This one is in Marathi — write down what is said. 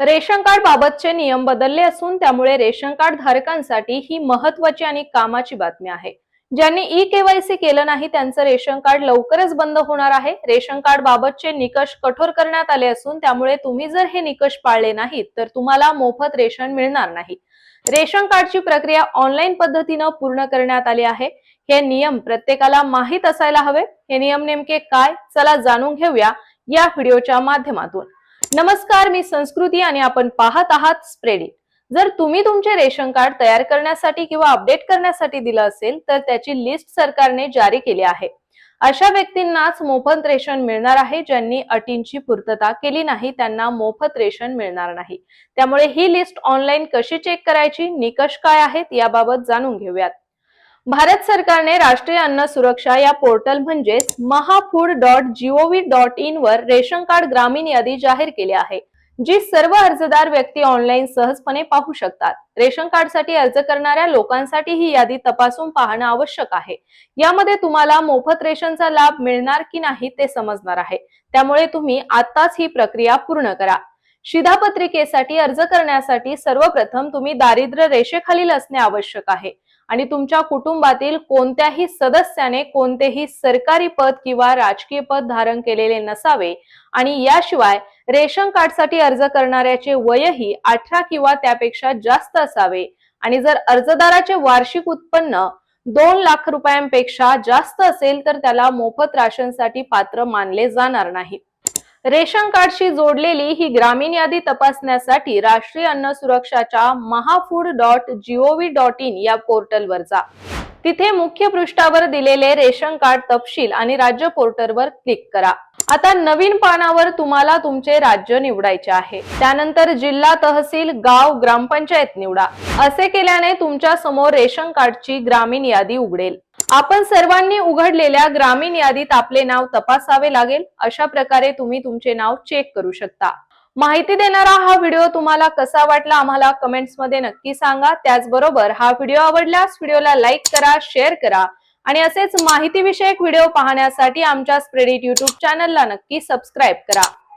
रेशन कार्ड बाबतचे नियम बदलले असून त्यामुळे रेशन कार्ड धारकांसाठी ही महत्वाची आणि कामाची बातमी आहे. ज्यांनी ई केवायसी केलं नाही त्यांचं रेशन कार्ड लवकरच बंद होणार आहे. रेशन कार्ड बाबतचे निकष कठोर करण्यात आले असून त्यामुळे तुम्ही जर हे निकष पाळले नाहीत तर तुम्हाला मोफत रेशन मिळणार नाही. रेशन कार्डची प्रक्रिया ऑनलाईन पद्धतीनं पूर्ण करण्यात आली आहे. हे नियम प्रत्येकाला माहीत असायला हवे. हे नियम नेमके काय? चला जाणून घेऊया या व्हिडिओच्या माध्यमातून. नमस्कार मी संस्कृती आणि आपण पाहत आहात स्प्रेडिट जर तुम्ही तुमचे रेशन कार्ड तयार करण्यासाठी किंवा अपडेट करण्यासाठी दिलं असेल तर त्याची लिस्ट सरकारने जारी केली आहे. अशा व्यक्तींनाच मोफत रेशन मिळणार आहे ज्यांनी अटींची पूर्तता केली नाही त्यांना मोफत रेशन मिळणार नाही. त्यामुळे ही लिस्ट ऑनलाईन कशी चेक करायची निकष काय आहेत याबाबत जाणून घेऊयात. भारत सरकारने राष्ट्रीय अन्न सुरक्षा या पोर्टल म्हणजेच Mahafood dot GOV dot in वर रेशन कार्ड ग्रामीण यादी जाहीर केली आहे जी सर्व अर्जदार व्यक्ती ऑनलाईन सहजपणे पाहू शकतात. रेशन कार्डसाठी अर्ज करणाऱ्या लोकांसाठी ही यादी तपासून पाहणं आवश्यक आहे. यामध्ये तुम्हाला मोफत रेशनचा लाभ मिळणार की नाही ते समजणार आहे. त्यामुळे तुम्ही आताच ही प्रक्रिया पूर्ण करा. शिधापत्रिकेसाठी अर्ज करण्यासाठी सर्वप्रथम तुम्ही दारिद्र्य रेषेखालील असणे आवश्यक आहे. आणि तुमच्या कुटुंबातील कोणत्याही सदस्याने कोणतेही सरकारी पद किंवा राजकीय पद धारण केलेले नसावे आणि याशिवाय रेशन कार्डसाठी अर्ज करणाऱ्याचे वयही अठरा किंवा त्यापेक्षा जास्त असावे. आणि जर अर्जदाराचे वार्षिक उत्पन्न दोन लाख रुपयांपेक्षा जास्त असेल तर त्याला मोफत राशनसाठी पात्र मानले जाणार नाही. रेशन कार्डशी जोडलेली ही ग्रामीण यादी तपासण्यासाठी राष्ट्रीय अन्न सुरक्षाच्या Mahafood dot GOV dot in या पोर्टलवर जा. तिथे मुख्य पृष्ठावर दिलेले रेशन कार्ड तपशील आणि राज्य पोर्टलवर क्लिक करा. आता नवीन पानावर तुम्हाला तुमचे राज्य निवडायचे आहे. त्यानंतर जिल्हा तहसील गाव ग्रामपंचायत निवडा. असे केल्याने तुमच्यासमोर रेशन कार्डची ग्रामीण यादी उघडेल. आपण सर्वांनी उघडलेल्या ग्रामीण यादीत आपले नाव तपासावे लागेल. अशा प्रकारे तुम्ही तुमचे नाव चेक करू शकता. माहिती देणारा हा व्हिडिओ तुम्हाला कसा वाटला आम्हाला कमेंट्समध्ये नक्की सांगा. त्याचबरोबर हा व्हिडिओ आवडल्यास व्हिडिओला लाईक करा शेअर करा आणि असेच माहिती विषयक व्हिडिओ पाहण्यासाठी आमच्या स्प्रेडिट युट्यूब चॅनलला नक्की सबस्क्राईब करा.